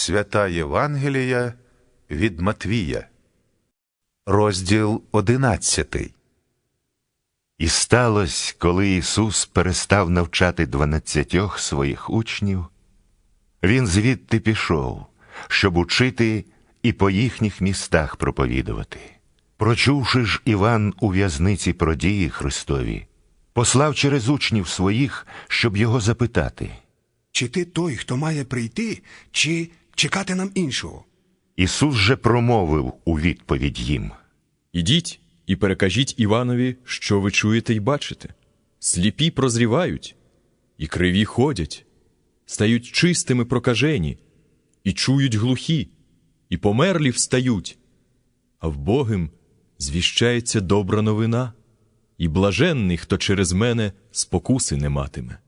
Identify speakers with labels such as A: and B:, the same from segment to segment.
A: Свята Євангелія від Матвія, розділ одинадцятий.
B: І сталося, коли Ісус перестав навчати дванадцятьох своїх учнів, Він звідти пішов, щоб учити і по їхніх містах проповідувати. Прочувши ж Іван у в'язниці про дії Христові, послав через учнів своїх, щоб його запитати.
C: Чи ти той, хто має прийти, чи чекати нам іншого?
B: Ісус же промовив у відповідь їм.
D: Ідіть і перекажіть Іванові, що ви чуєте й бачите. Сліпі прозрівають, і криві ходять, стають чистими прокажені, і чують глухі, і померлі встають, а в Богим звіщається добра новина, і блаженний, хто через мене спокуси не матиме.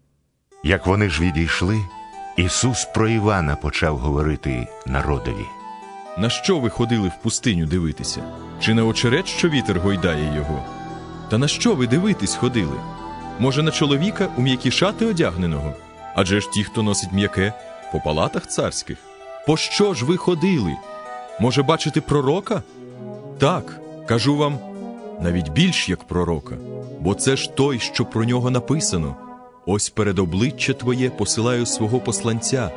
B: Як вони ж відійшли, Ісус про Івана почав говорити народові.
D: На що ви ходили в пустиню дивитися? Чи на очерет, що вітер гойдає його? Та на що ви дивитись ходили? Може, на чоловіка у м'які шати одягненого? Адже ж ті, хто носить м'яке, по палатах царських. По що ж ви ходили? Може, бачити пророка? Так, кажу вам, навіть більш як пророка, бо це ж той, що про нього написано. Ось перед обличчя твоє посилаю свого посланця,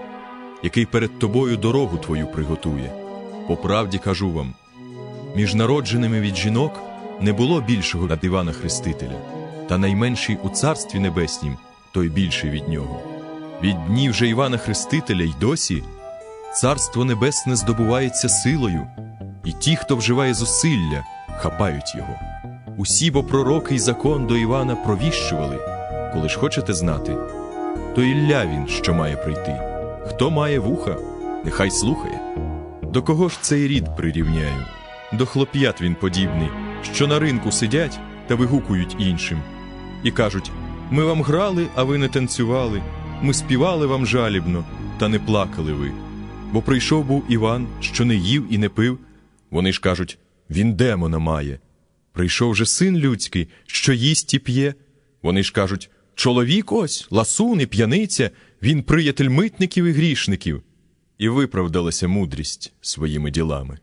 D: який перед тобою дорогу твою приготує. По правді кажу вам: між народженими від жінок не було більшого від Івана Хрестителя, та найменший у царстві небеснім, той більший від нього. Від днів же Івана Хрестителя й досі царство небесне здобувається силою, і ті, хто вживає зусилля, хапають його. Усі бо пророки й закон до Івана провіщували, коли ж хочете знати, то Ілля він, що має прийти. Хто має вуха, нехай слухає. До кого ж цей рід прирівняю? До хлоп'ят він подібний, що на ринку сидять та вигукують іншим. І кажуть: ми вам грали, а ви не танцювали, ми співали вам жалібно, та не плакали ви. Бо прийшов був Іван, що не їв і не пив. Вони ж кажуть, він демона має. Прийшов же син людський, що їсть і п'є. Вони ж кажуть, чоловік ось, ласун і п'яниця, він приятель митників і грішників. І виправдалася мудрість своїми ділами.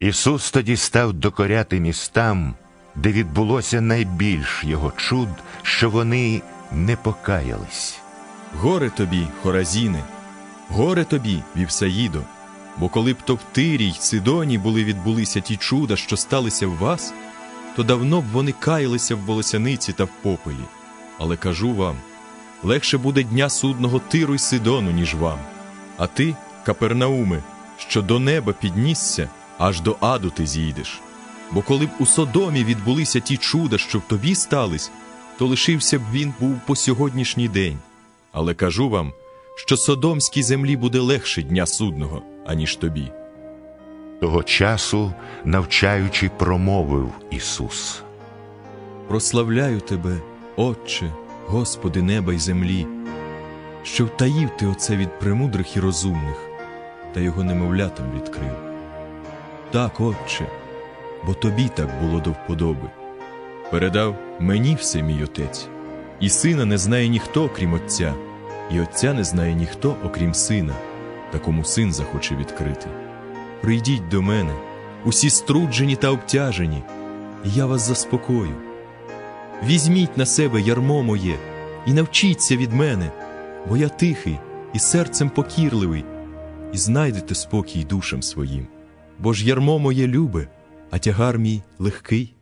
B: Ісус тоді став докоряти містам, де відбулося найбільш його чуд, що вони не покаялись.
D: Горе тобі, Хоразіне, горе тобі, Вівсаїдо, бо коли б то в Тирі й Сидоні були відбулися ті чуда, що сталися в вас, то давно б вони каялися в волосяниці та в попелі. Але кажу вам: легше буде дня судного Тиру й Сидону, ніж вам. А ти, Капернауме, що до неба піднісся, аж до аду ти зійдеш. Бо коли б у Содомі відбулися ті чуда, що в тобі стались, то лишився б він був по сьогоднішній день. Але кажу вам, що Содомській землі буде легше дня судного, аніж тобі.
B: Того часу, навчаючи, промовив Ісус.
D: Прославляю тебе, Отче, Господи неба й землі, що втаїв ти оце від премудрих і розумних, та його немовлятам відкрив. Так, Отче, бо тобі так було до вподоби. Передав мені все мій отець, і сина не знає ніхто, окрім Отця, і Отця не знає ніхто, окрім сина, такому син захоче відкрити. Прийдіть до мене, усі струджені та обтяжені, і я вас заспокою. Візьміть на себе ярмо моє і навчіться від мене, бо я тихий і серцем покірливий, і знайдете спокій душам своїм. Бо ж ярмо моє любе, а тягар мій легкий.